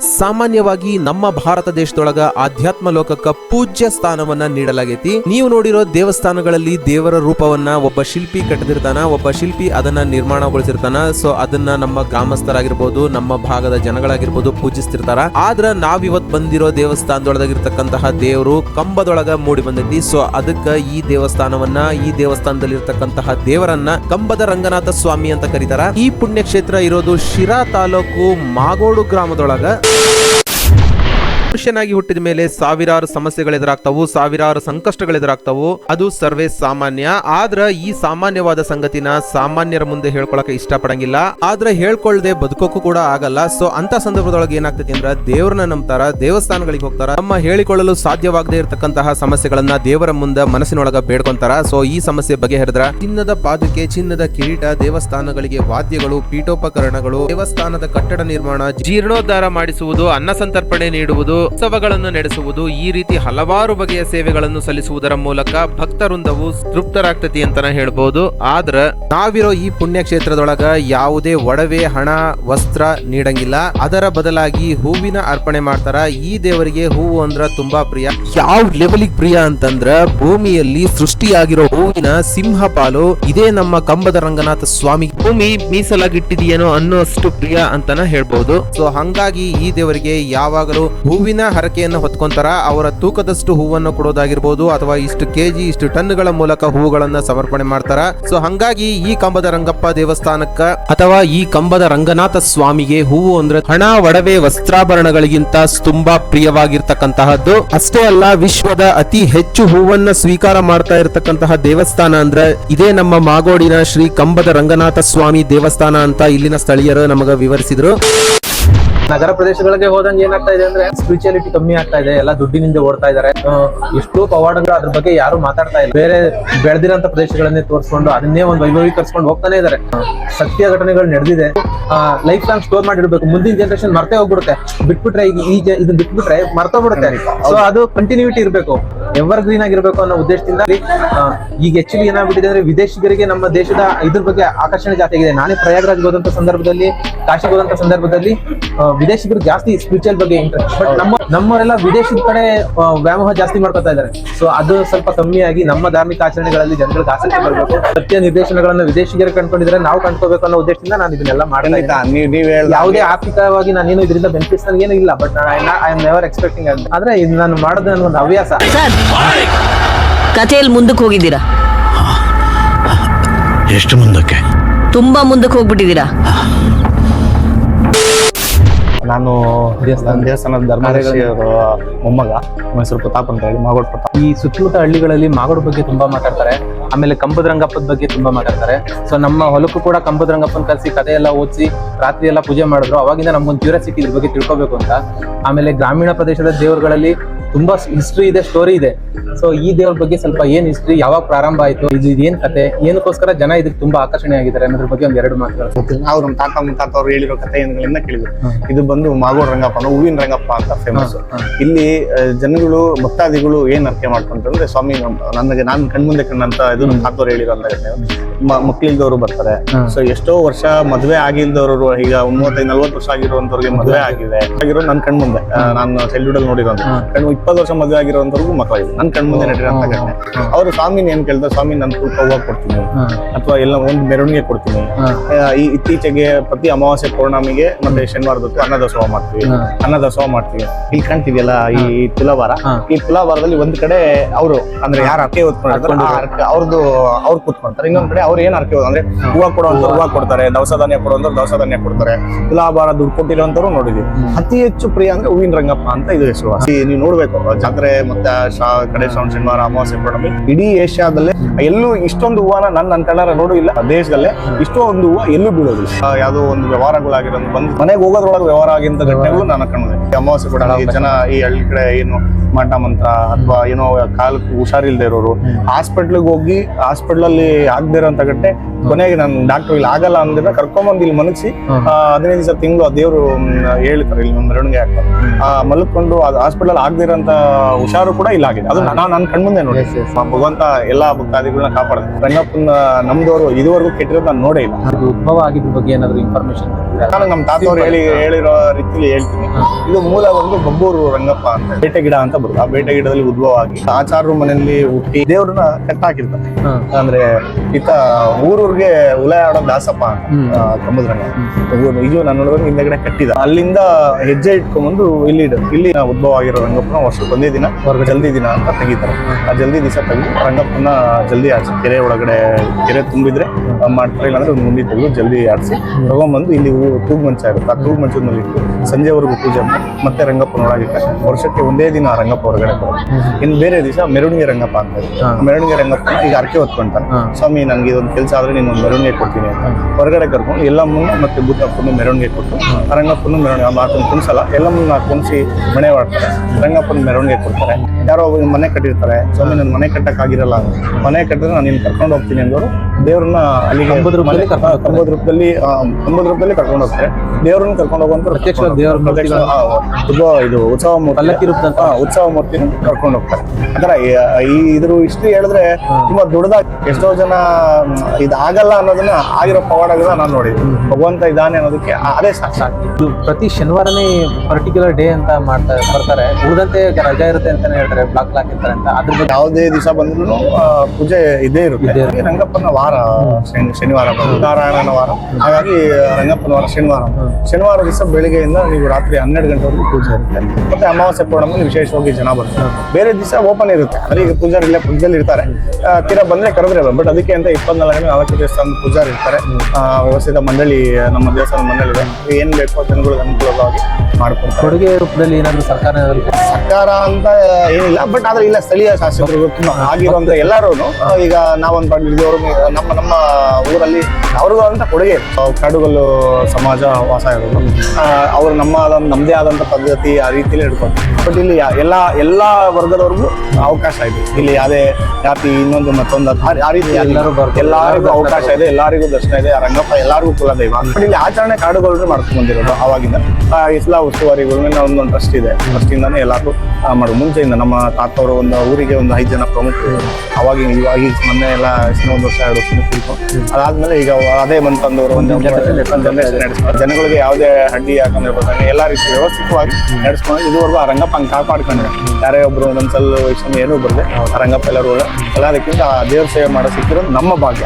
ಸಾಮಾನ್ಯವಾಗಿ ನಮ್ಮ ಭಾರತ ದೇಶದೊಳಗ ಆಧ್ಯಾತ್ಮ ಲೋಕಕ್ಕ ಪೂಜ್ಯ ಸ್ಥಾನವನ್ನ ನೀಡಲಾಗೈತಿ. ನೀವು ನೋಡಿರೋ ದೇವಸ್ಥಾನಗಳಲ್ಲಿ ದೇವರ ರೂಪವನ್ನ ಒಬ್ಬ ಶಿಲ್ಪಿ ಕಟ್ಟದಿರ್ತಾನ, ಒಬ್ಬ ಶಿಲ್ಪಿ ಅದನ್ನ ನಿರ್ಮಾಣಗೊಳಿಸಿರ್ತಾನ. ಸೊ ಅದನ್ನ ನಮ್ಮ ಗ್ರಾಮಸ್ಥರಾಗಿರ್ಬೋದು, ನಮ್ಮ ಭಾಗದ ಜನಗಳಾಗಿರ್ಬೋದು ಪೂಜಿಸ್ತಿರ್ತಾರ. ಆದ್ರ ನಾವಿವತ್ ಬಂದಿರೋ ದೇವಸ್ಥಾನದೊಳಗಿರ್ತಕ್ಕಂತಹ ದೇವರು ಕಂಬದೊಳಗ ಮೂಡಿ ಬಂದೈತಿ. ಸೊ ಅದಕ್ಕ ಈ ದೇವಸ್ಥಾನವನ್ನ, ಈ ದೇವಸ್ಥಾನದಲ್ಲಿ ಇರ್ತಕ್ಕಂತಹ ದೇವರನ್ನ ಕಂಬದ ರಂಗನಾಥ ಸ್ವಾಮಿ ಅಂತ ಕರೀತಾರ. ಈ ಪುಣ್ಯಕ್ಷೇತ್ರ ಇರೋದು ಶಿರಾ ತಾಲೂಕು ಮಾಗೋಡು ಗ್ರಾಮದೊಳಗ. you ಮನುಷ್ಯನಾಗಿ ಹುಟ್ಟಿದ ಮೇಲೆ ಸಾವಿರಾರು ಸಮಸ್ಯೆಗಳು ಎದುರಾಗ್ತವು, ಸಾವಿರಾರು ಸಂಕಷ್ಟಗಳು ಎದುರಾಗ್ತವು. ಅದು ಸರ್ವೇ ಸಾಮಾನ್ಯ. ಆದ್ರ ಈ ಸಾಮಾನ್ಯವಾದ ಸಂಗತಿನ ಸಾಮಾನ್ಯರ ಮುಂದೆ ಹೇಳ್ಕೊಳಕ ಇಷ್ಟಪಡಂಗಿಲ್ಲ. ಆದ್ರೆ ಹೇಳ್ಕೊಳ್ದೆ ಬದುಕೋಕು ಕೂಡ ಆಗಲ್ಲ. ಸೊ ಅಂತ ಸಂದರ್ಭದೊಳಗೆ ಏನಾಗ್ತೈತಿ ಅಂದ್ರ ದೇವ್ರನ್ನ ನಂಬ್ತಾರ, ದೇವಸ್ಥಾನಗಳಿಗೆ ಹೋಗ್ತಾರ, ತಮ್ಮ ಹೇಳಿಕೊಳ್ಳಲು ಸಾಧ್ಯವಾಗದೇ ಇರತಕ್ಕಂತಹ ಸಮಸ್ಯೆಗಳನ್ನ ದೇವರ ಮುಂದೆ ಮನಸ್ಸಿನೊಳಗ ಬೇಡ್ಕೊಂತಾರ. ಸೊ ಈ ಸಮಸ್ಯೆ ಬಗೆಹರಿದ್ರ ಚಿನ್ನದ ಪಾದುಕೆ, ಚಿನ್ನದ ಕಿರೀಟ, ದೇವಸ್ಥಾನಗಳಿಗೆ ವಾದ್ಯಗಳು, ಪೀಠೋಪಕರಣಗಳು, ದೇವಸ್ಥಾನದ ಕಟ್ಟಡ ನಿರ್ಮಾಣ, ಜೀರ್ಣೋದ್ಧಾರ ಮಾಡಿಸುವುದು, ಅನ್ನ ಸಂತರ್ಪಣೆ ನೀಡುವುದು ಉತ್ಸವಗಳನ್ನು ನಡೆಸುವುದು ಈ ರೀತಿ ಹಲವಾರು ಬಗೆಯ ಸೇವೆಗಳನ್ನು ಸಲ್ಲಿಸುವುದರ ಮೂಲಕ ಭಕ್ತವೃಂದವು ತೃಪ್ತರಾಗ್ತತಿ ಅಂತಾನೆ ಹೇಳ್ಬೋದು. ಆದ್ರ ನಾವಿರೋ ಈ ಪುಣ್ಯ ಕ್ಷೇತ್ರದೊಳಗ ಯಾವುದೇ ಒಡವೆ, ಹಣ, ವಸ್ತ್ರ ನೀಡಂಗಿಲ್ಲ. ಅದರ ಬದಲಾಗಿ ಹೂವಿನ ಅರ್ಪಣೆ ಮಾಡ್ತಾರ. ಈ ದೇವರಿಗೆ ಹೂವು ಅಂದ್ರ ತುಂಬಾ ಪ್ರಿಯ. ಯಾವ ಲೆವೆಲಿಗೆ ಪ್ರಿಯ ಅಂತಂದ್ರ ಭೂಮಿಯಲ್ಲಿ ಸೃಷ್ಟಿಯಾಗಿರೋ ಹೂವಿನ ಸಿಂಹ ಪಾಲು ಇದೇ ನಮ್ಮ ಕಂಬದ ರಂಗನಾಥ ಸ್ವಾಮಿ. ಭೂಮಿ ಮೀಸಲಾಗಿಟ್ಟಿದೆಯೇನೋ ಅನ್ನೋಷ್ಟು ಪ್ರಿಯ ಅಂತಾನ ಹೇಳ್ಬಹುದು ಸೊ ಹಂಗಾಗಿ ಈ ದೇವರಿಗೆ ಯಾವಾಗಲೂ ಹೂವಿನ ಹರಕೆಯನ್ನು ಹೊತ್ಕೊಂತಾರ, ಅವರ ತೂಕದಷ್ಟು ಹೂವನ್ನು ಕೊಡೋದಾಗಿರ್ಬೋದು ಅಥವಾ ಇಷ್ಟು ಕೆಜಿ, ಇಷ್ಟು ಟನ್ಗಳ ಮೂಲಕ ಹೂವುಗಳನ್ನ ಸಮರ್ಪಣೆ ಮಾಡ್ತಾರ. ಸೊ ಹಂಗಾಗಿ ಈ ಕಂಬದ ರಂಗಪ್ಪ ದೇವಸ್ಥಾನಕ್ಕ ಅಥವಾ ಈ ಕಂಬದ ರಂಗನಾಥ ಸ್ವಾಮಿಗೆ ಹೂವು ಅಂದ್ರೆ ಹಣ, ಒಡವೆ, ವಸ್ತ್ರಾಭರಣಗಳಿಗಿಂತ ತುಂಬಾ ಪ್ರಿಯವಾಗಿರ್ತಕ್ಕಂತಹದ್ದು. ಅಷ್ಟೇ ಅಲ್ಲ, ವಿಶ್ವದ ಅತಿ ಹೆಚ್ಚು ಹೂವನ್ನ ಸ್ವೀಕಾರ ಮಾಡ್ತಾ ಇರತಕ್ಕಂತಹ ದೇವಸ್ಥಾನ ಅಂದ್ರೆ ಇದೇ ನಮ್ಮ ಮಾಗೋಡಿನ ಶ್ರೀ ಕಂಬದ ರಂಗನಾಥ ಸ್ವಾಮಿ ದೇವಸ್ಥಾನ ಅಂತ ಇಲ್ಲಿನ ಸ್ಥಳೀಯರು ನಮಗ ವಿವರಿಸಿದ್ರು. ನಗರ ಪ್ರದೇಶಗಳಿಗೆ ಹೋದಂಗೆ ಏನಾಗ್ತಾ ಇದೆ ಅಂದ್ರೆ ಸ್ಪಿರಿಚುಯಾಲಿಟಿ ಕಮ್ಮಿ ಆಗ್ತಾ ಇದೆ, ಎಲ್ಲ ದುಡ್ಡಿನಿಂದ ಓಡ್ತಾ ಇದಾರೆ ಎಷ್ಟೋ ಪವಾಡಗಳು ಅದ್ರ ಬಗ್ಗೆ ಯಾರು ಮಾತಾಡ್ತಾ ಇಲ್ಲ. ಬೇರೆ ಬೆಳೆದಿರಂತ ಪ್ರದೇಶಗಳನ್ನೇ ತೋರಿಸ್ಕೊಂಡು ಅದನ್ನೇ ಒಂದು ವೈಭವೀಕರಿಸ್ಕೊಂಡು ಹೋಗ್ತಾನೆ ಇದಾರೆ ಸತ್ಯ ಘಟನೆಗಳು ನಡೆದಿದೆ. ಲೈಫ್ ಲಾಂಗ್ ಸ್ಟೋರ್ ಮಾಡಿರ್ಬೇಕು. ಮುಂದಿನ ಜನರೇಷನ್ ಮರ್ತೇ ಹೋಗ್ಬಿಡುತ್ತೆ. ಬಿಟ್ಬಿಟ್ರೆ ಈಗ ಈ ಇದನ್ನ ಬಿಟ್ಬಿಟ್ರೆ ಮರ್ತೋಗ್ಬಿಡುತ್ತೆ. ಸೊ ಅದು ಕಂಟಿನ್ಯೂಟಿ ಇರಬೇಕು. ಎವರ್ ಗ್ರೀನ್ ಆಗಿರ್ಬೇಕು ಅನ್ನೋ ಉದ್ದೇಶದಿಂದ ಈಗ ಆಕ್ಚುಲಿ ಏನಾಗ್ಬಿಟ್ಟಿದೆ ಅಂದ್ರೆ ವಿದೇಶಿಗರಿಗೆ ನಮ್ಮ ದೇಶದ ಇದ್ರ ಬಗ್ಗೆ ಆಕರ್ಷಣೆ ಜಾತಿ ಆಗಿದೆ ನಾನೇ ಪ್ರಯಾಗ್ರಾಜ್ ಹೋದಂತ ಸಂದರ್ಭದಲ್ಲಿ, ಕಾಶಿಗೆ ಹೋದಂತ ಸಂದರ್ಭದಲ್ಲಿ ವಿದೇಶಿಗರು ಜಾಸ್ತಿ ಸ್ಪಿರಿಚುವಲ್ ಬಗ್ಗೆ ಇಂಟ್ರೆಸ್ಟ್ ಬಟ್ ನಮ್ಮ ನಮ್ಮವರೆಲ್ಲ ವಿದೇಶದ ಕಡೆ ವ್ಯಾಮೋಹ ಜಾಸ್ತಿ ಮಾಡ್ಕೊತಾ ಇದ್ದಾರೆ ಸೊ ಅದು ಸ್ವಲ್ಪ ಕಮ್ಮಿ ಆಗಿ ನಮ್ಮ ಧಾರ್ಮಿಕ ಆಚರಣೆಗಳಲ್ಲಿ ಜನಗಳಿಗೆ ಆಸಕ್ತಿ ಬರಬೇಕು. ಸತ್ಯ ನಿರ್ದೇಶನಗಳನ್ನು ವಿದೇಶಿಗರು ಕಂಡ್ಕೊಂಡಿದ್ರೆ ನಾವು ಕಂಡ್ಕೋಬೇಕು ಅನ್ನೋ ಉದ್ದೇಶದಿಂದ ನಾನು ಇದನ್ನೆಲ್ಲ ಮಾಡ್ತಾ ಇದ್ದೀನಿ. ನೀವ್ ನೀವ್ ಹೇಳ್ದ ಯಾವುದೇ ಆರ್ಥಿಕವಾಗಿ ನಾನೇನು ಇದರಿಂದ ಬೆನಿಫಿಟ್ಸ್ ನನಗೇನು ಇಲ್ಲ but I am never expecting ಆದ್ರೆ ಇದು ನಾನು ಮಾಡೋದು ನನಗೊಂದು ಹವ್ಯಾಸ. ಕಥೆಯಲ್ಲಿ ಮುಂದಕ್ಕೆ ಹೋಗಿದ್ದೀರಾ? ಎಷ್ಟು ಮುಂದಕ್ಕೆ? ತುಂಬಾ ಮುಂದಕ್ಕೆ ಹೋಗ್ಬಿಟ್ಟಿದ್ದೀರಾ? ನಾನು ದೇವಸ್ಥಾನ ದೇವಸ್ಥಾನದ ಧರ್ಮದರ್ಶಿ ಮೊಮ್ಮಗ ಮೈಸೂರು ಪ್ರತಾಪ್ ಅಂತ ಹೇಳಿ ಮಾಗೋಡ್ ಪ್ರತಾಪ್. ಈ ಸುತ್ತಮುತ್ತ ಹಳ್ಳಿಗಳಲ್ಲಿ ಮಾಗೋಡ್ ಬಗ್ಗೆ ತುಂಬಾ ಮಾತಾಡ್ತಾರೆ. ಆಮೇಲೆ ಕಂಬದ ರಂಗಪ್ಪದ ಬಗ್ಗೆ ತುಂಬಾ ಮಾತಾಡ್ತಾರೆ. ಸೊ ನಮ್ಮ ಹೊಲಕ್ಕೂ ಕೂಡ ಕಂಬದ ರಂಗಪ್ಪನ ಕರೆಸಿ ಕಥೆ ಎಲ್ಲ ಓದಿಸಿ ರಾತ್ರಿ ಎಲ್ಲ ಪೂಜೆ ಮಾಡಿದ್ರು. ಅವಾಗಿಂದ ನಮ್ಗೊಂದು ಕ್ಯೂರಿಯಾಸಿಟಿ ಇದ್ರ ಬಗ್ಗೆ ತಿಳ್ಕೊಬೇಕು ಅಂತ. ಆಮೇಲೆ ಗ್ರಾಮೀಣ ಪ್ರದೇಶದ ದೇವರುಗಳಲ್ಲಿ ತುಂಬಾ ಹಿಸ್ಟ್ರಿ ಇದೆ ಸ್ಟೋರಿ ಇದೆ. ಸೊ ಈ ದೇವ್ರ ಬಗ್ಗೆ ಸ್ವಲ್ಪ ಏನ್ ಹಿಸ್ಟ್ರಿ ಯಾವಾಗ ಪ್ರಾರಂಭ ಆಯ್ತು ಇದು ಏನ್ ಕತೆ ಏನಕ್ಕೋಸ್ಕರ ಜನ ಇದಕ್ಕೆ ತುಂಬಾ ಆಕರ್ಷಣೆ ಆಗಿದ್ದಾರೆ ಅನ್ನೋದ್ರ ಬಗ್ಗೆ ಒಂದ್ ಎರಡು ಮಾತುಗಳು. ನಾವು ನಮ್ಮ ತಾತ ಮುತ್ತಾತ ಅವ್ರು ಹೇಳಿರೋ ಕಥೆಗಳಿಂದ ಕೇಳಿದ್ರು ಇದು ಬಂದು ಮಾಗೋಡ್ ರಂಗಪ್ಪ ಅನ್ನೋ ಹೂವಿನ ರಂಗಪ್ಪ ಅಂತ ಫೇಮಸ್ ಇಲ್ಲಿ ಜನಗಳು ಭಕ್ತಾದಿಗಳು ಏನ್ ಅರ್ಥ ಮಾಡ್ಕೊಂತಂದ್ರೆ ಸ್ವಾಮಿ ನನಗೆ ನಾನು ಕಣ್ಮುಂದೆ ಕಣ್ಣಂತ ಇದು ನಮ್ಮ ತಾತವ್ರು ಹೇಳಿರೋ ಅಂತ ಮಕ್ಳಿಲ್ದವರು ಬರ್ತಾರೆ. ಸೊ ಎಷ್ಟೋ ವರ್ಷ ಮದ್ವೆ ಆಗಿಲ್ದವರು ಈಗ ಮೂವತ್ತೈದು ನಲ್ವತ್ತು ವರ್ಷ ಆಗಿರುವಂತವ್ರಿಗೆ ಮದ್ವೆ ಆಗಿದೆ. ಆಗಿರೋ ನನ್ ಕಣ್ ಮುಂದೆ. ನಾನು ಚೈಲ್ಡ್ಹುಡ್ ಅಲ್ಲಿ ನೋಡಿರೋದು. ಕಣ್ಣು ಇಪ್ಪತ್ತು ವರ್ಷ ಮದ್ವೆ ಆಗಿರೋಂಥವ್ರಿಗೂ ಮಕ್ಕಳಿದೆ ನನ್ ಕಣ್ಮುಂದೆ ನಡೆದಿರೋಂಥ ಘಟನೆ. ಅವರು ಸ್ವಾಮಿನ ಏನ್ ಕೇಳ್ತಾರೆ? ಸ್ವಾಮಿ ನನ್ ತೂಕ ಹೂವ ಕೊಡ್ತೀನಿ. ಅಥವಾ ಎಲ್ಲ ಒಂದು ಮೆರವಣಿಗೆ ಕೊಡ್ತೀನಿ. ಈ ಇತ್ತೀಚೆಗೆ ಪ್ರತಿ ಅಮಾವಾಸ್ಯೆ ಪೌರ್ಣಮಿಗೆ ಮತ್ತೆ ಶನಿವಾರದೊತ್ತು ಅನ್ನದಾಸೋಹ ಮಾಡ್ತೀವಿ. ಅನ್ನದಾಸೋಹ ಮಾಡ್ತೀವಿ. ಇಲ್ಲಿ ಕಾಣ್ತಿದೆಯಲ್ಲ ಈ ತುಲಾವಾರ? ಈ ತುಲಾವಾರದಲ್ಲಿ ಒಂದ್ ಕಡೆ ಅವರು ಅಂದ್ರೆ ಯಾರು ಅರ್ಕೆ ಹೊತ್ಕೊಂಡಿರ್ತಾರೆ ಅವ್ರದ್ದು ಅವ್ರು ಕೂತ್ಕೊಂತಾರೆ. ಇನ್ನೊಂದ್ ಕಡೆ ಅವ್ರು ಏನ್ ಅರ್ಕೆ ಅಂದ್ರೆ ಹೂವ ಕೊಡುವಂತ ಹೂವ ಕೊಡ್ತಾರೆ ದವಸ ಧಾನ್ಯ ಕೊಡುವಂತವ್ರು ದವಸ ಧಾನ್ಯ ಕೊಡ್ತಾರೆ. ತುಲಾಭಾರ ದುಡ್ಡು ಕೊಟ್ಟಿರುವಂತವ್ರು ನೋಡಿದ್ವಿ. ಅತಿ ಹೆಚ್ಚು ಪ್ರಿಯ ಅಂದ್ರೆ ಹೂವಿನ ರಂಗಪ್ಪ ಅಂತ ಇದು ಹೆಸರು. ನೀವು ನೋಡ್ಬೇಕು ಜಾತ್ರೆ ಮತ್ತೆ ಶಾ ಕಡೆ ಶ್ರಾವಣ ಶನಿವಾರ ಅಮಾವಾಸ್ಯ ಪೌರ್ಣಮಿ ಇಡೀ ಏಷ್ಯಾದಲ್ಲೇ ಎಲ್ಲೂ ಇಷ್ಟೊಂದು ಹೂವನ ನನ್ನ ನನ್ನ ಕಣ್ಣಾರ ನೋಡು ಇಲ್ಲ. ದೇಶದಲ್ಲೇ ಇಷ್ಟೊಂದು ಹೂವ ಎಲ್ಲೂ ಬೀಳೋದಿಲ್ಲ. ಯಾವ್ದೋ ಒಂದು ವ್ಯವಹಾರಗಳಾಗಿರೋದು ಬಂದು ಮನೆಗೆ ಹೋಗೋದ್ರೊಳಗೆ ವ್ಯವಹಾರ ಆಗಿಂತ ಘಟನೆಗಳು ನಾನು ಕಂಡಿದೆ ಅಮಾವಾಸ್ಯ ಕೂಡ ಜನ ಈ ಹಳ್ಳಿ ಕಡೆ ಏನು ಮಾಟ ಮಂತ್ರ ಅಥವಾ ಏನೋ ಕಾಲಕ್ಕೆ ಹುಷಾರಿಲ್ದೇ ಇರೋರು ಹಾಸ್ಪಿಟ್ಲಿಗೆ ಹೋಗಿ ಹಾಸ್ಪಿಟ್ಲಲ್ಲಿ ಆಗದೇ ಇರೋಂಥ ಘಟನೆ ಕೊನೆಗೆ ನಾನು ಡಾಕ್ಟರ್ ಇಲ್ಲಿ ಆಗಲ್ಲ ಅಂದ್ರೆ ಕರ್ಕೊಂಬಂದು ಇಲ್ಲಿ ಮಲಗಿಸಿ ಹದಿನೈದು ದಿವಸ ತಿಂಗಳು ಆ ದೇವರು ಹೇಳ್ತಾರೆ ಇಲ್ಲಿ ಒಂದು ಮೆರವಣಿಗೆ ಆಗ್ತಾರೆ ಆ ಮಲ್ಕೊಂಡು ಅದು ಹಾಸ್ಪಿಟಲ್ ಆಗದಿರಂತ ಹುಷಾರು ಕೂಡ ಇಲ್ಲ ಆಗಿದೆ ಅದು ನಾನು ನನ್ನ ಕಣ್ಮುಂದೆ ನೋಡಿ. ಭಗವಂತ ಎಲ್ಲಾ ಭಕ್ತಾದಿಗಳನ್ನ ಕಾಪಾಡ ರಂಗಪ್ಪನ ನಮ್ದವರು ಇದುವರೆಗೂ ಕೆಟ್ಟಿರೋದು ನಾನು ನೋಡೇ ಇಲ್ಲ. ಉದ್ಭವ ಆಗಿದ್ರ ಬಗ್ಗೆ ಏನಾದ್ರು ಇನ್ಫಾರ್ಮೇಶನ್ ನಾನು ನಮ್ಮ ತಾತವ್ರು ಹೇಳಿ ಹೇಳಿರೋ ರೀತಿಲಿ ಹೇಳ್ತೀನಿ. ಇದು ಮೂಲ ಒಂದು ಬಬ್ಬೂರು ರಂಗಪ್ಪ ಅಂತ. ಬೇಟೆ ಗಿಡ ಅಂತ ಬರುತ್ತೆ. ಆ ಬೇಟೆ ಗಿಡದಲ್ಲಿ ಉದ್ಭವ ಆಗಿ ಆಚಾರರು ಮನೆಯಲ್ಲಿ ಹುಟ್ಟಿ ದೇವ್ರನ್ನ ಕಟ್ಟಾಕಿರ್ತಾರೆ. ಅಂದ್ರೆ ಈತ ಊರೂರ್ಗೆ ಉಲೆ ಆಡೋ ದಾಸಪ್ಪ ರಂಗ ಇದು ನಾನು ನೋಡಿದ್ರೆ ಹಿಂದೆಗಡೆ ಕಟ್ಟಿದ. ಅಲ್ಲಿಂದ ಹೆಜ್ಜೆ ಇಟ್ಕೊಂಡ್ಬಂದು ಇಲ್ಲಿ. ಇಲ್ಲಿ ಉದ್ಭವ ಆಗಿರೋ ರಂಗಪ್ಪನ ವರ್ಷಕ್ಕೆ ಒಂದೇ ದಿನ ಜಲ್ದಿ ದಿನ ಅಂತ ತೆಗಿತಾರೆ. ಆ ಜಲ್ದಿ ದಿವಸ ತೆಗೆದು ರಂಗಪ್ಪನ ಜಲ್ದಿ ಆಡಿಸಿ ಕೆರೆ ಒಳಗಡೆ ಕೆರೆ ತುಂಬಿದ್ರೆ ಮಾಡ್ತಾರೆ ಇಲ್ಲಾಂದ್ರೆ ಒಂದು ಮುಂದೆ ತೆಗೆದು ಜಲ್ದಿ ಆಡಿಸಿ ತಗೊಂಡ್ಬಂದು ಇಲ್ಲಿ ತೂಗು ಮಂಚ ಇರುತ್ತೆ. ಆ ತೂಗು ಮಂಚದಲ್ಲಿ ಇಟ್ಟು ಸಂಜೆವರೆಗೂ ಪೂಜೆ ಮಾಡಿ ಮತ್ತೆ ರಂಗಪ್ಪನ ಒಳಗಿಟ್ಟ ವರ್ಷಕ್ಕೆ ಒಂದೇ ದಿನ ರಂಗಪ್ಪ ಹೊರಗಡೆ ಬರೋದು ಇನ್ನು ಬೇರೆ ದಿವಸ ಮೆರವಣಿಗೆ ರಂಗಪ್ಪ ಅಂತ ಮೆರವಣಿಗೆ ರಂಗಪ್ಪ ಈಗ ಅರ್ಕೆ ಹೊತ್ಕೊಂತಾನೆ. ಸ್ವಾಮಿ ನಂಗೆ ಇದೊಂದು ಕೆಲಸ ಆದ್ರೆ ನೀನು ಮೆರವಣಿಗೆ ಕೊಡ್ತೀನಿ ಅಂತ. ಹೊರಗಡೆ ಕರ್ಕೊಂಡು ಎಲ್ಲಮ್ಮನ್ನ ಮತ್ತೆ ಬುದ್ಧಪ್ಪನ ಮೆರವಣಿಗೆ ಕೊಟ್ಟು ರಂಗಪ್ಪನ ಮೆರವಣಿಗೆ ಮಾತನ್ನು ಕುಣಿಸಲ್ಲ ಎಲ್ಲಮ್ಮನ್ನ ಕುಣಿಸಿ ಮನೆ ಮಾಡ್ತಾರೆ. ರಂಗಪ್ಪನ ಮೆರವಣಿಗೆ ಕೊಡ್ತಾರೆ. ಯಾರೋ ಒಬ್ಬ ಮನೆ ಕಟ್ಟಿರ್ತಾರೆ ಸ್ವಾಮಿ ನನ್ನ ಮನೆ ಕಟ್ಟಕ್ಕಾಗಿರಲ್ಲ ಮನೆ ಕಟ್ಟಿದ್ರೆ ನಾನು ನಿನ್ನ ಕರ್ಕೊಂಡು ಹೋಗ್ತೀನಿ ಅಂದವರು ದೇವ್ರನ್ನ ಅಲ್ಲಿಗೆ ಕಂಬದ ರೂಪದಲ್ಲಿ. ಕಂಬದ ರೂಪದಲ್ಲಿ ಕಂಬದ ರೂಪದಲ್ಲಿ ಕರ್ಕೊಂಡು ಹೋಗ್ತಾರೆ. ದೇವ್ರನ್ನ ಕರ್ಕೊಂಡು ಹೋಗುವಂತ ದೇವ್ರ ಪ್ರತ್ಯಕ್ಷ ಉದ್ಭವ ಇದು ಉತ್ಸವ ಮೂರ್ತಿ? ಉತ್ಸವ ಮೂರ್ತಿನ ಕರ್ಕೊಂಡು ಹೋಗ್ತಾರೆ. ಅದರ ಈ ಇದ್ರ ಹಿಸ್ಟ್ರಿ ಹೇಳಿದ್ರೆ ತುಂಬಾ ದೊಡ್ಡದಾಗಿ ಎಷ್ಟೋ ಜನ ಇದು ಆಗಲ್ಲ ಅನ್ನೋದನ್ನ ಆಗಿರೋ ಪವಾಡಗಳನ್ನ ನಾನು ನೋಡಿ ಭಗವಂತ ಇದ್ದಾನೆ ಅನ್ನೋದಕ್ಕೆ ಅದೇ ಇದು ಪ್ರತಿ ಶನಿವಾರನೇ ಪರ್ಟಿಕ್ಯುಲರ್ ಡೇ ಅಂತ ಮಾಡ್ತಾರೆ ಬರ್ತಾರೆ. ಉಳಿದಂತೆ ರಜಾ ಇರುತ್ತೆ ಅಂತಾನೆ ಹೇಳ್ತಾರೆ ಬ್ಲಾಕ್ ಬ್ಲಾಕ್ ಇರ್ತಾರೆ ಅಂತ. ಅದ್ರ ಬಗ್ಗೆ ಯಾವುದೇ ದಿವಸ ಬಂದ್ರು ಪೂಜೆ ಇದೇ ಇರುತ್ತೆ. ರಂಗಪ್ಪನ ವಾರ ಶನಿ- ಶನಿವಾರ. ನಾರಾಯಣನ ವಾರ. ಹಾಗಾಗಿ ರಂಗಪ್ಪನ ವಾರ ಶನಿವಾರ. ಶನಿವಾರ ದಿವಸ ಬೆಳಿಗ್ಗೆಯಿಂದ ನೀವು ರಾತ್ರಿ ಹನ್ನೆರಡು ಗಂಟೆವರೆಗೂ ಪೂಜೆ ಇರುತ್ತೆ. ಮತ್ತೆ ಅಮಾವಾಸ್ಯ ಪೌರ್ಣಮಿ ವಿಶೇಷವಾಗಿ ಜನ ಬರ್ತಾರೆ. ಬೇರೆ ದಿವಸ ಓಪನ್ ಇರುತ್ತೆ. ಅಲ್ಲಿ ಈಗ ಪೂಜಾರಿ ಇಲ್ಲೇ ಪೂಜೆಯಲ್ಲಿ ಇರ್ತಾರೆ ತೀರಾ ಬಂದ್ರೆ ಕರೆದ್ರೆ ಬಟ್ ಅದಕ್ಕೆ ಅಂತ ಇಪ್ಪತ್ನಾಲ್ಕು ನಾಲ್ಕು ದೇವಸ್ಥಾನದ ಪೂಜಾರಿ ಇರ್ತಾರೆ. ವ್ಯವಸ್ಥಿತ ಮಂಡಳಿ ನಮ್ಮ ದೇವಸ್ಥಾನದ ಮಂಡಳಿ ಇದೆ. ಏನ್ ಬೇಕೋ ಜನಗಳಿಗೆ ಅನುಕೂಲವಾಗಿ ಮಾಡ್ಕೊಡ್ತಾರೆ. ಕೊಡುಗೆ ರೂಪದಲ್ಲಿ ಏನಾದರೂ ಸರ್ಕಾರ ಸರ್ಕಾರ ಅಂತ ಏನಿಲ್ಲ ಬಟ್ ಆದ್ರೆ ಇಲ್ಲ ಸ್ಥಳೀಯ ಶಾಸಕರು ತುಂಬಾ ಆಗಿರುವಂತ ಎಲ್ಲರೂ ಈಗ ನಾವೊಂದು ಬಂದಿದ್ದವರು ನಮ್ಮ ನಮ್ಮ ಊರಲ್ಲಿ ಅವ್ರಿಗೂ ಅಂತ ಕೊಡುಗೆ. ಕಾಡುಗಲ್ಲು ಸಮಾಜ ವಾಸ ಇರೋದು. ಅವ್ರು ನಮ್ಮ ನಮ್ಮದೇ ಆದಂತ ಪದ್ಧತಿ ಆ ರೀತಿಯಲ್ಲಿ ಹಿಡ್ಕೊಂಡು ಬಟ್ ಇಲ್ಲಿ ಎಲ್ಲ ಎಲ್ಲ ವರ್ಗದವ್ರಿಗೂ ಅವಕಾಶ ಇದೆ. ಇಲ್ಲಿ ಯಾವುದೇ ಜಾತಿ ಇನ್ನೊಂದು ಮತ್ತೊಂದು ಆ- ರೀತಿ ಎಲ್ಲರೂ ಬರ್ತಾರೆ. ಎಲ್ಲರಿಗೂ ಅವಕಾಶ ಇದೆ, ಎಲ್ಲರಿಗೂ ದರ್ಶನ ಇದೆ, ರಂಗಪ್ಪ ಎಲ್ಲರಿಗೂ ಕುಲದೈವ ಇಲ್ಲಿ ಆಚರಣೆ ಕಾಡುಗಳನ್ನ ಮಾಡ್ಕೊಂಡು ಬಂದಿರೋದು ಅವಾಗಿಂದ. ಇಸ್ಲಾ ಉಸ್ತುವಾರಿಗಳನ್ನ ಒಂದೊಂದು ಟ್ರಸ್ಟ್ ಇದೆ. ಟ್ರಸ್ಟ್ ಇಂದಾನೆ ಎಲ್ಲಾರು ಮಾಡು. ಮುಂಚೆಯಿಂದ ನಮ್ಮ ತಾತವರು ಒಂದು ಊರಿಗೆ ಒಂದು ಐದು ಜನ ಪ್ರಮುಖರು ಅವಾಗ ಇವಾಗ ಮೊನ್ನೆ ಎಲ್ಲ ಎಷ್ಟು ಒಂದು ವರ್ಷ ಎರಡು ವರ್ಷ ತಿಳ್ಕೊಂಡು ಅದಾದ್ಮೇಲೆ ಈಗ ಅದೇ ಬಂತಂದವರು ಒಂದು ಜನರೇಷನ್ ನಡೆಸ್ಕೊಂಡು ಜನಗಳಿಗೆ ಯಾವುದೇ ಅಡ್ಡಿ ಹಾಕೊಂಡಿರ್ಬೋದು ಎಲ್ಲ ರೀತಿ ವ್ಯವಸ್ಥಿತವಾಗಿ ನಡೆಸ್ಕೊಂಡು ಇದುವರೆಗೂ ಆ ರಂಗಪ್ಪ ಹಂಗೆ ಕಾಪಾಡ್ಕೊಂಡ್ರೆ. ಯಾರೇ ಒಬ್ರು ಒಂದ್ಸಲ ಸಲ ಏನೂ ಬರದೆ ಆ ರಂಗಪ್ಪ ಎಲ್ಲರೂ ಎಲ್ಲದಕ್ಕಿಂತ ಆ ದೇವ್ರ ಸೇವೆ ಮಾಡೋ ಸಿಕ್ಕಿರೋದು ನಮ್ಮ ಭಾಗ್ಯ.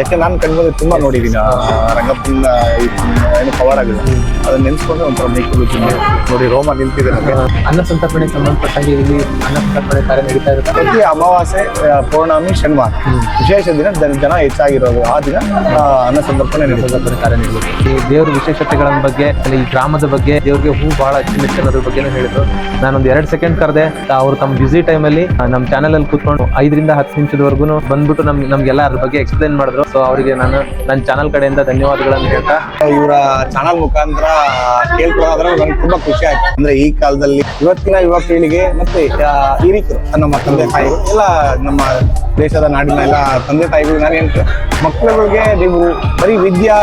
ಯಾಕೆ ನಾನು ಕಣ್ಮುಂದೆ ತುಂಬಾ ನೋಡಿದ್ದೀನಿ. ಆ ರಂಗಪ್ಪನ ಏನು ಪವರ್ ಆಗಿದೆ ಅದನ್ನ ನೆನ್ಸ್ಕೊಂಡ್ರೆ ಒಂಥರ ಮೈಕ್ ನೋಡಿ ರೋಮ ನಿಂತಿದೆ ನನಗೆ. ಅನ್ನ ಸಂತರ್ಪಣೆಗೆ ಸಂಬಂಧಪಟ್ಟಂಗೆ ಇಲ್ಲಿ ಅನ್ನ ಕಾರ್ಯ ನಡೀತಾ ಇರುತ್ತೆ. ಪ್ರತಿ ಅಮಾವಾಸ್ಯೆ ಪೌರ್ಣಮಿ ಶನಿವಾರ. ವಿಶೇಷ ದಿನ ಜನ- ಜನ ಹೆಚ್ಚಾಗಿರೋದು. ಆ ದಿನ ಅನ್ನ ಸಂದರ್ಪಣೆ ನಡೆಸಿದ ಕಾರ್ಯ ನಡೆಯುತ್ತೆ ಈ ದೇವ್ರ ವಿಶೇಷತೆಗಳ ಬಗ್ಗೆ ಅಲ್ಲಿ ಈ ಗ್ರಾಮದ ಬಗ್ಗೆ ದೇವ್ರಿಗೆ ಹೂ ಬಹಳ ಅಚ್ಚುಮೆಚ್ಚು ಅನ್ನೋದ್ರ ಬಗ್ಗೆನೂ ಹೇಳಿದ್ರು. ನಾನೊಂದು ಎರಡು ಸೆಕೆಂಡ್ ಕರೆದೆ. ಅವ್ರು ತಮ್ಮ ಬ್ಯುಸಿ ಟೈಮಲ್ಲಿ ನಮ್ಮ ಚಾನಲ್ ಅಲ್ಲಿ ಕೂತ್ಕೊಂಡು ಐದರಿಂದ ಹತ್ತು ನಿಮಿಷದವರೆಗೂ ಬಂದ್ಬಿಟ್ಟು ನಮ್ ನಮ್ಗೆಲ್ಲ ಅದ್ರ ಬಗ್ಗೆ ಎಕ್ಸ್ಪ್ಲೈನ್ ಮಾಡಿದ್ರು. ಸೊ ಅವರಿಗೆ ನಾನು ನನ್ನ ಚಾನಲ್ ಕಡೆಯಿಂದ ಧನ್ಯವಾದಗಳನ್ನು ಹೇಳ್ತಾ. ಇವರ ಚಾನಲ್ ಮುಖಾಂತರ ಕೇಳ್ಕೊಳ್ಳೋದ್ರೆ ನನಗೆ ತುಂಬಾ ಖುಷಿ ಆಯ್ತು. ಅಂದ್ರೆ ಈ ಕಾಲದಲ್ಲಿ ಇವತ್ತಿನ ಯುವ ಪೀಳಿಗೆ ಮತ್ತೆ ಹಿರಿಕರು ನಮ್ಮ ತಂದೆ ತಾಯಿ ಎಲ್ಲ ನಮ್ಮ ದೇಶದ ನಾಡಿನ ಎಲ್ಲ ತಂದೆ ತಾಯಿಗಳು ನಾನು ಹೇಳ್ತೇನೆ ಮಕ್ಕಳುಗಳಿಗೆ ನೀವು ಬರೀ ವಿದ್ಯಾ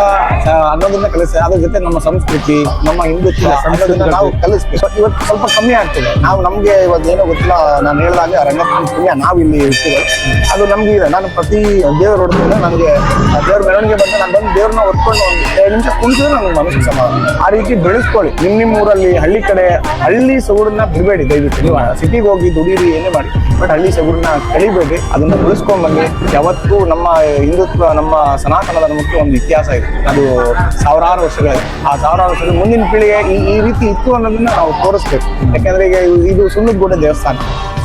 ಅನ್ನೋದನ್ನ ಕಲಿಸಿ ಅದ್ರ ಜೊತೆ ನಮ್ಮ ಸಂಸ್ಕೃತಿ ನಮ್ಮ ಹಿಂದುತ್ವ ಅನ್ನೋದನ್ನ ನಾವು ಕಲಿಸ್ಬೇಕು. ಇವತ್ತು ಸ್ವಲ್ಪ ಕಮ್ಮಿ ಆಗ್ತದೆ. ನಾವು ನಮ್ಗೆ ಇವತ್ತು ಏನೋ ಗೊತ್ತಿಲ್ಲ ನಾನು ಹೇಳಿದಾಗ ರಂಗಪ್ಪನ ಪುಣ್ಯ ನಾವು ಇಲ್ಲಿ ಇರ್ತೀವಿ. ಅದು ನಮ್ಗೆ ಇದೆ ನಾನು ಪ್ರತಿ ದೇವ್ರ ಹೊಡ್ಕೊಂಡು ನನಗೆ ದೇವ್ರ ಮೆರವಣಿಗೆ ಬಂದ ನಾನು ಬಂದು ದೇವ್ರನ್ನ ಹೊತ್ಕೊಂಡು ಒಂದು ಎರಡು ನಿಮಿಷ ಕುಂತಿದ್ರೆ ನನಗೆ ಮನಸ್ಸು ಸಮಾಧಾನ ಆ ರೀತಿ ಬೆಳೆಸ್ಕೊಳ್ಳಿ. ನಿಮ್ ನಿಮ್ಮ ಊರಲ್ಲಿ ಹಳ್ಳಿ ಕಡೆ ಹಳ್ಳಿ ಸೊಗಡನ್ನ ಬಿಡಬೇಡಿ ದಯವಿಟ್ಟು. ನೀವು ಸಿಟಿಗೆ ಹೋಗಿ ದುಡೀರಿ, ಏನೇ ಮಾಡಿ. ಬಟ್ ಹಳ್ಳಿ ಸೆಗುರನ್ನ ಕಳಿಬೇಡಿ. ಅದನ್ನ ಬೆಳೆಸ್ಕೊಂಡ್ ಬನ್ನಿ ಯಾವತ್ತೂ ನಮ್ಮ ಹಿಂದುತ್ವ, ನಮ್ಮ ಸನಾತನದ ಧರ್ಮಕ್ಕೆ ಒಂದು ಇತಿಹಾಸ ಇದೆ. ಅದು ಸಾವಿರಾರು ವರ್ಷಗಳ ಆ ಸಾವಿರಾರು ವರ್ಷದ ಮುಂದಿನ ಪೀಳಿಗೆ ಈ ಈ ರೀತಿ ಇತ್ತು ಅನ್ನೋದನ್ನ ನಾವು ತೋರಿಸ್ಬೇಕು. ಯಾಕಂದ್ರೆ ಈಗ ಇದು- ಸುಣ್ಣಗುಡ್ಡೆ ದೇವಸ್ಥಾನ.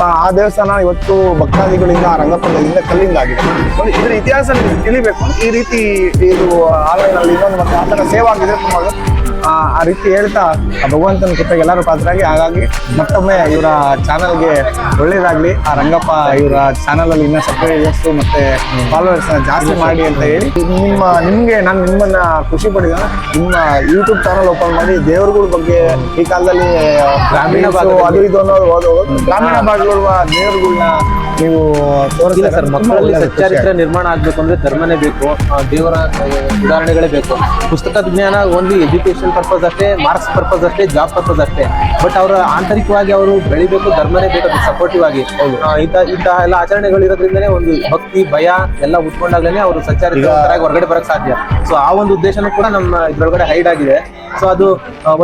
ಆ ಆ ದೇವಸ್ಥಾನ ಇವತ್ತು ಭಕ್ತಾದಿಗಳಿಂದ, ಆ ರಂಗಪ್ಪನಿಂದ ಕಲ್ಲಿಂದ ಆಗಿದೆ ಇದ್ರ ಇತಿಹಾಸ ತಿಳಿಬೇಕು. ಈ ರೀತಿ ಇದು ಆನ್ಲೈನ್ ಅಲ್ಲಿ ಇನ್ನೊಂದು ಮತ್ತೆ ಆತನ ಸೇವಾ ಆಗಿದೆ ತುಂಬಾ ಆ ರೀತಿ ಹೇಳ್ತಾ ಆ ಭಗವಂತನ ಕೃಪೆಗೆ ಎಲ್ಲರೂ ಪಾತ್ರರಾಗಿ ಹಾಗಾಗಿ ಮತ್ತೊಮ್ಮೆ ಇವರ ಚಾನಲ್ಗೆ ಒಳ್ಳೇದಾಗಲಿ. ಆ ರಂಗಪ್ಪ ಇವರ ಚಾನಲಲ್ಲಿ ಅಲ್ಲಿ ಸಬ್ಸ್ಕ್ರೈಬರ್ಸು ಸಬ್ಸ್ಕ್ರೈಬರ್ಸ್ ಮತ್ತೆ ಫಾಲೋವರ್ಸ್ ಜಾಸ್ತಿ ಮಾಡಿ ಅಂತ ಹೇಳಿ. ನಿಮ್ಮ ನಿಮಗೆ ನಾನು ನಿಮ್ಮನ್ನ ಖುಷಿ ಪಡಿದ ನಿಮ್ಮ ಯೂಟ್ಯೂಬ್ ಚಾನಲ್ ಓಪನ್ ಮಾಡಿ ದೇವರುಗಳ ಬಗ್ಗೆ ಈ ಕಾಲದಲ್ಲಿ ಗ್ರಾಮೀಣ ಅದು ಇದು ಅನ್ನೋದು ಓದೋದು ಗ್ರಾಮೀಣ ಭಾಗಗಳಿರುವ ದೇವರುಗಳನ್ನ ನೀವು ತೋರಿಸಿಲ್ಲ ಸರ್ ಮಕ್ಕಳಲ್ಲಿ ಸಚ್ಚಾರಿತ್ರ ಸಚ್ಚಾರಿತ್ರ್ಯ ನಿರ್ಮಾಣ ಆಗಬೇಕು ಅಂದ್ರೆ ಧರ್ಮನೇ ಬೇಕು ದೇವರ ಉದಾಹರಣೆಗಳೇ ಬೇಕು. ಪುಸ್ತಕ ಜ್ಞಾನ ಒಂದು ಎಜುಕೇಶನ್ ಪರ್ಪಸ್ ಅಷ್ಟೇ ಮಾರ್ಕ್ಸ್ ಪರ್ಪಸ್ ಅಷ್ಟೇ ಜಾಬ್ ಪರ್ಪಸ್ ಅಷ್ಟೇ. ಬಟ್ ಅವರ ಆಂತರಿಕವಾಗಿ ಅವರು ಬೆಳಿಬೇಕು ಧರ್ಮನೇ ಬೇಕು ಸಪೋರ್ಟಿವ್ ಆಗಿ. ಇಂತಹ ಇಂತಹ ಎಲ್ಲ ಆಚರಣೆಗಳು ಇರೋದ್ರಿಂದನೇ ಒಂದು ಭಕ್ತಿ ಭಯ ಎಲ್ಲ ಉಟ್ಕೊಂಡಾಗಲೇ ಅವರು ಸಂಚಾರ ಹೊರಗಡೆ ಬರಕ್ ಸಾಧ್ಯ. ಸೊ ಆ ಒಂದು ಉದ್ದೇಶನೂ ಕೂಡ ನಮ್ಮ ಇದ್ರೊಳಗಡೆ ಹೈಡ್ ಆಗಿದೆ. ಸೊ ಅದು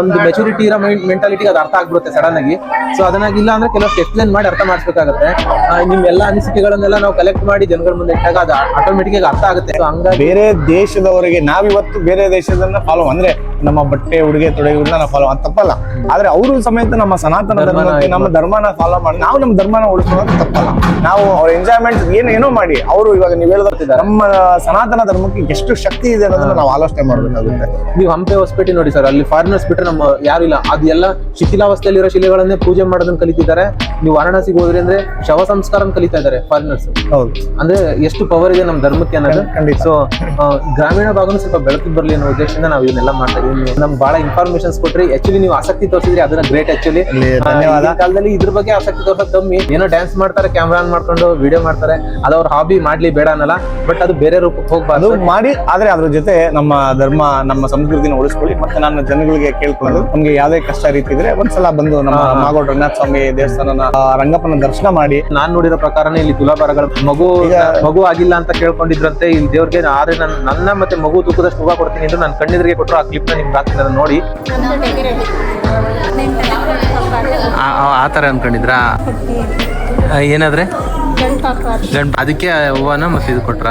ಒಂದು ಮೆಚುರಿಟಿ ಇರೋ ಮೆಂಟಾಲಿಟಿಗೆ ಅದು ಅರ್ಥ ಆಗ್ಬಿಡುತ್ತೆ ಸಡನ್ ಆಗಿ. ಸೊ ಅದನ್ನಾಗಿಲ್ಲ ಅಂದ್ರೆ ಕೆಲವೊಂದು ಎಕ್ಸ್ಪ್ಲೇನ್ ಮಾಡಿ ಅರ್ಥ ಮಾಡಿಸ್ಬೇಕಾಗುತ್ತೆ. ನಿಮ್ಮೆಲ್ಲ ನಿಮ್ ಎಲ್ಲ ಅನಿಸಿಕೆಗಳನ್ನೆಲ್ಲ ನಾವು ಕಲೆಕ್ಟ್ ಮಾಡಿ ಜನಗಳ ಮುಂದೆ ಇಟ್ಟಾಗ ಅದು ಆಟೋಮೆಟಿಕ್ ಆಗಿ ಅರ್ಥ ಆಗುತ್ತೆ. ಸೊ ಹಂಗ ಬೇರೆ ದೇಶದವರಿಗೆ ನಾವಿವತ್ತು ಬೇರೆ ದೇಶದನ್ನ ಫಾಲೋ ಅಂದ್ರೆ ನಮ್ಮ ಬಟ್ಟೆ ಉಡುಗೆ ತೊಡಗಿಗಳನ್ನ ನಾವು ಫಾಲೋ ಅಂತ ತಪ್ಪಲ್ಲ. ಆದ್ರೆ ಅವರು ಸಮೇತ ನಮ್ಮ ಸನಾತನ ಧರ್ಮ ಧರ್ಮಕ್ಕೆ ನಮ್ಮ ಧರ್ಮನ ಫಾಲೋ ಮಾಡಿ ನಾವು ನಮ್ಮ ಧರ್ಮನ ಉಳಿಸ್ಕೊಳ್ಳೋದು ತಪ್ಪಲ್ಲ. ನಾವು ಅವ್ರ ಎಂಜಾಯ್ಮೆಂಟ್ ಏನು ಏನೋ ಮಾಡಿ ಅವರು ಇವಾಗ ನೀವು ಹೇಳಿದ್ರೆ ನಮ್ಮ ಸನಾತನ ಧರ್ಮಕ್ಕೆ ಎಷ್ಟು ಶಕ್ತಿ ಇದೆ ಅನ್ನೋದನ್ನ ನಾವು ಆಲೋಚನೆ ಮಾಡಬೇಕಾಗುತ್ತೆ. ನೀವು ಹಂಪೆ ಹೊಸಪೇಟೆ ನೋಡಿ ಸರ್ ಅಲ್ಲಿ ಫಾರಿನರ್ಸ್ ಬಿಟ್ರೆ ನಮ್ಮ ಯಾರು ಇಲ್ಲ. ಅದು ಎಲ್ಲ ಶಿಥಿಲಾವಸ್ಥೆಯಲ್ಲಿರೋ ಶಿಲೆಗಳನ್ನೇ ಪೂಜೆ ಮಾಡೋದನ್ನ ಕಲಿತಿದ್ದಾರೆ. ನೀವು ವಾರಣಾಸಿಗೆ ಹೋದ್ರಿ ಅಂದ್ರೆ ಶವ ಸಂಸ್ಕಾರ ಕಲಿತಾ ಇದ್ದಾರೆ ಫಾರಿನರ್ಸ್ ಹೌದು. ಅಂದ್ರೆ ಎಷ್ಟು ಪವರ್ ಇದೆ ನಮ್ಮ ಧರ್ಮಕ್ಕೆ ಅನ್ನೋದು. ಸೊ ಗ್ರಾಮೀಣ ಭಾಗನೂ ಸ್ವಲ್ಪ ಬೆಳಕಿಗೆ ಬರಲಿ ಅನ್ನೋ ಉದ್ದೇಶದಿಂದ ನಾವು ಇದನ್ನೆಲ್ಲ ಮಾಡ್ತಾ ಇದೀವಿ. ನಮ್ಗೆ ಬಹಳ ಇನ್ಫಾರ್ಮೇಶನ್ಸ್ ಕೊಟ್ರಿ. ಆಕ್ಚುಲಿ ನೀವು ಆಸಕ್ತಿ ತೋರಿಸಿದ್ರಿ ಅದನ್ನ ಗ್ರೇಟ್ ಆಕ್ಚುಲಿ. ಕಾಲದಲ್ಲಿ ಇದ್ರ ಬಗ್ಗೆ ಆಸಕ್ತಿ ತೋರಿಸೋದು ಕಮ್ಮಿ. ಏನೋ ಡ್ಯಾನ್ಸ್ ಮಾಡ್ತಾರೆ ಕ್ಯಾಮ್ರಾ ಆನ್ ಮಾಡ್ಕೊಂಡು ವಿಡಿಯೋ ಮಾಡ್ತಾರೆ. ಅದು ಅವ್ರ ಹಾಬಿ ಮಾಡ್ಲಿ ಬೇಡ ಅನ್ನಲ್ಲ. ಬಟ್ ಅದು ಬೇರೆ ರೂಪಕ್ಕೆ ಹೋಗ್ಬಾರ್ದು. ಮಾಡಿ ಆದ್ರೆ ಅದ್ರ ಜೊತೆ ನಮ್ಮ ಧರ್ಮ ನಮ್ಮ ಸಂಸ್ಕೃತಿನ ಉಳಿಸ್ಕೊಳ್ಳಿ ಮತ್ತೆ ನಾನು ಜನಗಳಿಗೆ ಕೇಳ್ಕೊಂಡು ನಮ್ಗೆ ಯಾವ್ದೇ ಕಷ್ಟ ರೀತಿ ಇದ್ರೆ ಒಂದ್ಸಲ ಬಂದು ನಮ್ಮ. ಮಾಗೋಡ್ ರಂಗನಾಥ ಸ್ವಾಮಿ ದೇವಸ್ಥಾನನ ಆ, ರಂಗಪ್ಪನ ದರ್ಶನ ಮಾಡಿ. ನಾನ್ ನೋಡಿರೋ ಪ್ರಕಾರನೇ ಇಲ್ಲಿ ತುಲಾಭಾರಗಳು ಮಗು ಮಗು ಆಗಿಲ್ಲ ಅಂತ ಕೇಳ್ಕೊಂಡಿದ್ರಂತೆ ಇಲ್ಲಿ ದೇವ್ರಿಗೆ ಆದ್ರೆ ನಾನು ನನ್ನ ಮತ್ತೆ ಮಗು ತೂಕದಷ್ಟು ಹೂವ ಕೊಡ್ತೀನಿ ಅಂತ ನಾನು ಕಣ್ಣೆದುರಿಗೆ ಕೊಟ್ಟರು ಆ ಕ್ಲಿಪ್ನ ನಿಮ್ಗೆ ಹಾಕ್ತೀನಿ ಅದನ್ನ ನೋಡಿ. ಆ ತರ ಅನ್ಕೊಂಡಿದ್ರಾ? ಏನಾದ್ರೆ? ಅದಕ್ಕೆ ಹೂವನ ಮತ್ತೆ ಇದು ಕೊಟ್ರ?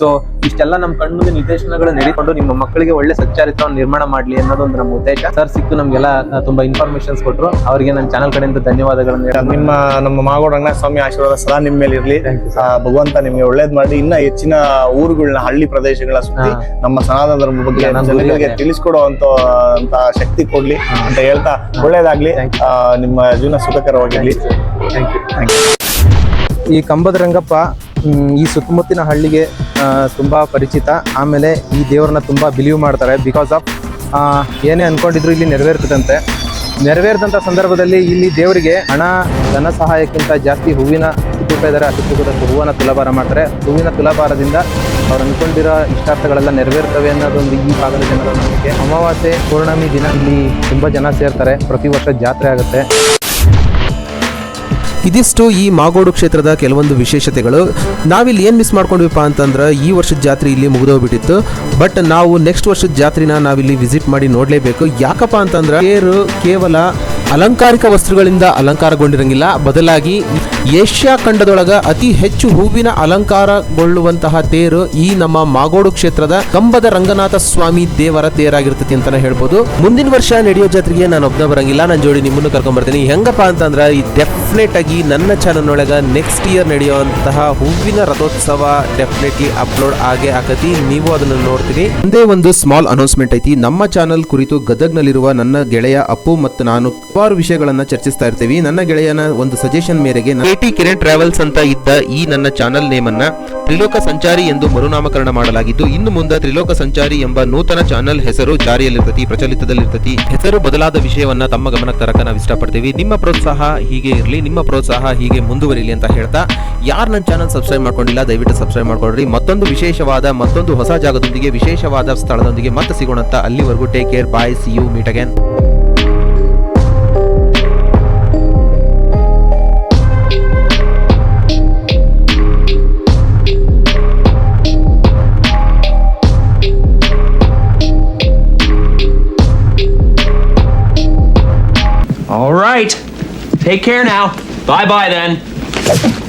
ಸೊ ಇಷ್ಟೆಲ್ಲ ನಮ್ಮ ಕಣ್ಮುಂದೆ ನಿರ್ದೇಶನಗಳು ನಡೆಕೊಂಡು ನಿಮ್ಮ ಮಕ್ಕಳಿಗೆ ಒಳ್ಳೆ ಸಚ್ಚಾರಿತ್ರವನ್ನು ನಿರ್ಮಾಣ ಮಾಡ್ಲಿ ಅನ್ನೋದು ಒಂದು ನಮ್ಮ ಉದ್ದೇಶ. ಸರ್ ಸಿಕ್ಕು ನಮ್ಗೆಲ್ಲ ತುಂಬಾ ಇನ್ಫಾರ್ಮೇಶನ್ಸ್ ಕೊಟ್ಟರು ಅವರಿಗೆ ನಮ್ಮ ಚಾನಲ್ ಕಡೆಯಿಂದ ಧನ್ಯವಾದಗಳನ್ನು. ನಿಮ್ಮ ನಮ್ಮ ಮಾಗೋಡ ರಂಗನಾಥ ಸ್ವಾಮಿ ಆಶೀರ್ವಾದ ಸದಾ ನಿಮ್ಮ ಮೇಲೆ ಇರಲಿ ಭಗವಂತ ನಿಮಗೆ ಒಳ್ಳೇದ್ ಮಾಡಿ ಇನ್ನ ಹೆಚ್ಚಿನ ಊರುಗಳನ್ನ ಹಳ್ಳಿ ಪ್ರದೇಶಗಳ ಸುತ್ತಿ ನಮ್ಮ ಸನಾತನ ಧರ್ಮ ಬಗ್ಗೆ ಜನಗಳಿಗೆ ತಿಳಿಸ್ಕೊಡೋ ಅಂತ ಶಕ್ತಿ ಕೊಡ್ಲಿ ಅಂತ ಹೇಳ್ತಾ ಒಳ್ಳೇದಾಗ್ಲಿ. ನಿಮ್ಮ ಜೀವನ ಸುಖಕರವಾಗಿರ್ಲಿ. ಈ ಕಂಬದ ರಂಗಪ್ಪ ಈ ಸುತ್ತಮುತ್ತಿನ ಹಳ್ಳಿಗೆ ತುಂಬ ಪರಿಚಿತ. ಆಮೇಲೆ ಈ ದೇವ್ರನ್ನ ತುಂಬ ಬಿಲೀವ್ ಮಾಡ್ತಾರೆ ಬಿಕಾಸ್ ಆಫ್ ಏನೇ ಅಂದ್ಕೊಂಡಿದ್ರು ಇಲ್ಲಿ ನೆರವೇರ್ತದಂತೆ. ನೆರವೇರಿದಂಥ ಸಂದರ್ಭದಲ್ಲಿ ಇಲ್ಲಿ ದೇವರಿಗೆ ಹಣ, ಧನ ಸಹಾಯಕ್ಕಿಂತ ಜಾಸ್ತಿ ಹೂವಿನ ತೂಕ ಇದ್ದಾರೆ. ಅಷ್ಟು ಕೂಡ ಹೂವನ್ನು ತುಲಾಭಾರ ಮಾಡ್ತಾರೆ. ಹೂವಿನ ತುಲಾಭಾರದಿಂದ ಅವ್ರು ಅಂದ್ಕೊಂಡಿರೋ ಇಷ್ಟಾರ್ಥಗಳೆಲ್ಲ ನೆರವೇರ್ತವೆ ಅನ್ನೋದೊಂದು ಈ ಭಾಗದ ಜನರ ನಂಬಿಕೆ. ಅಮಾವಾಸ್ಯೆ ಪೂರ್ಣಮಿ ದಿನ ಇಲ್ಲಿ ತುಂಬ ಜನ ಸೇರ್ತಾರೆ. ಪ್ರತಿ ವರ್ಷ ಜಾತ್ರೆ ಆಗುತ್ತೆ. ಇದಿಷ್ಟು ಈ ಮಾಗೋಡು ಕ್ಷೇತ್ರದ ಕೆಲವೊಂದು ವಿಶೇಷತೆಗಳು. ನಾವಿಲ್ಲಿ ಏನು ಮಿಸ್ ಮಾಡ್ಕೊಂಡ್ವಿಪ್ಪ ಅಂತಂದ್ರೆ, ಈ ವರ್ಷದ ಜಾತ್ರೆ ಇಲ್ಲಿ ಮುಗಿದೋಗ್ಬಿಟ್ಟಿತ್ತು. ಬಟ್ ನಾವು ನೆಕ್ಸ್ಟ್ ವರ್ಷದ ಜಾತ್ರೆನ ನಾವಿಲ್ಲಿ ವಿಸಿಟ್ ಮಾಡಿ ನೋಡಲೇಬೇಕು. ಯಾಕಪ್ಪ ಅಂತಂದ್ರೆ ಕೇರು ಕೇವಲ ಅಲಂಕಾರಿಕ ವಸ್ತುಗಳಿಂದ ಅಲಂಕಾರಗೊಂಡಿರಂಗಿಲ್ಲ. ಬದಲಾಗಿ ಏಷ್ಯಾ ಖಂಡದೊಳಗ ಅತಿ ಹೆಚ್ಚು ಹೂವಿನ ಅಲಂಕಾರಗೊಳ್ಳುವಂತಹ ತೇರು ಈ ನಮ್ಮ ಮಾಗೋಡು ಕ್ಷೇತ್ರದ ಕಂಬದ ರಂಗನಾಥ ಸ್ವಾಮಿ ದೇವರ ತೇರಾಗಿರ್ತೈತಿ ಅಂತಾನೆ ಹೇಳ್ಬೋದು. ಮುಂದಿನ ವರ್ಷ ನಡೆಯೋ ಜಾತ್ರೆಗೆ ನಾನು ಒಬ್ಬ ಬರಂಗಿಲ್ಲ ನನ್ನ ಜೋಡಿ ನಿಮ್ಮನ್ನು ಕರ್ಕೊಂಡ್ ಬರ್ತೀನಿ ಹೆಂಗಪ್ಪ ಅಂತಂದ್ರೆ, ಈ ಡೆಫಿನೆಟ್ ಆಗಿ ನನ್ನ ಚಾನಲ್ ಒಳಗ ನೆಕ್ಸ್ಟ್ ಇಯರ್ ನಡೆಯುವಂತಹ ಹೂವಿನ ರಥೋತ್ಸವ ಡೆಫಿನೆಟ್ಲಿ ಅಪ್ಲೋಡ್ ಆಗೇ ಆಕತಿ. ನೀವು ಅದನ್ನು ನೋಡ್ತೀನಿ ಒಂದೇ ಒಂದು ಸ್ಮಾಲ್ ಅನೌನ್ಸ್ಮೆಂಟ್ ಐತಿ. ನಮ್ಮ ಚಾನಲ್ ಕುರಿತು ಗದಗ್ನಲ್ಲಿರುವ ನನ್ನ ಗೆಳೆಯ ಅಪ್ಪು ಮತ್ತು ನಾನು ಹಲವಾರು ವಿಷಯಗಳನ್ನ ಚರ್ಚಿಸ್ತಾ ಇರ್ತೀವಿ. ನನ್ನ ಗೆಳೆಯನ ಒಂದು ಸಜೆಷನ್ ಮೇರೆಗೆ ಟಿ ಕಿರಣ್ ಟ್ರಾವೆಲ್ಸ್ ಅಂತ ಇದ್ದ ಈ ನನ್ನ ಚಾನಲ್ ನೇಮ್ ಅನ್ನ ತ್ರಿಲೋಕ ಸಂಚಾರಿ ಎಂದು ಮರುನಾಮಕರಣ ಮಾಡಲಾಗಿದ್ದು, ಇನ್ನು ಮುಂದೆ ತ್ರಿಲೋಕ ಸಂಚಾರಿ ಎಂಬ ನೂತನ ಚಾನಲ್ ಹೆಸರು ಜಾರಿಯಲ್ಲಿರ್ತತಿ, ಪ್ರಚಲಿತದಲ್ಲಿರ್ತತಿ. ಹೆಸರು ಬದಲಾದ ವಿಷಯವನ್ನ ತಮ್ಮ ಗಮನಕ್ಕೆ ತರಕ ನಾವು ಇಷ್ಟಪಡ್ತೀವಿ. ನಿಮ್ಮ ಪ್ರೋತ್ಸಾಹ ಹೀಗೆ ಇರಲಿ, ನಿಮ್ಮ ಪ್ರೋತ್ಸಾಹ ಹೀಗೆ ಮುಂದುವರಿಲಿ ಅಂತ ಹೇಳ್ತಾ, ಯಾರು ನನ್ನ ಚಾನಲ್ ಸಬ್ಸ್ಕ್ರೈಬ್ ಮಾಡ್ಕೊಂಡಿಲ್ಲ, ದಯವಿಟ್ಟು ಸಬ್ಸ್ಕ್ರೈಬ್ ಮಾಡ್ಕೊಳ್ರಿ. ಮತ್ತೊಂದು ವಿಶೇಷವಾದ, ಮತ್ತೊಂದು ಹೊಸ ಜಾಗದೊಂದಿಗೆ, ವಿಶೇಷವಾದ ಸ್ಥಳದೊಂದಿಗೆ ಮತ್ತೆ ಸಿಗೋಣ ಅಲ್ಲಿವರೆಗೂ take care bye see you meet again Take care now. Bye bye then.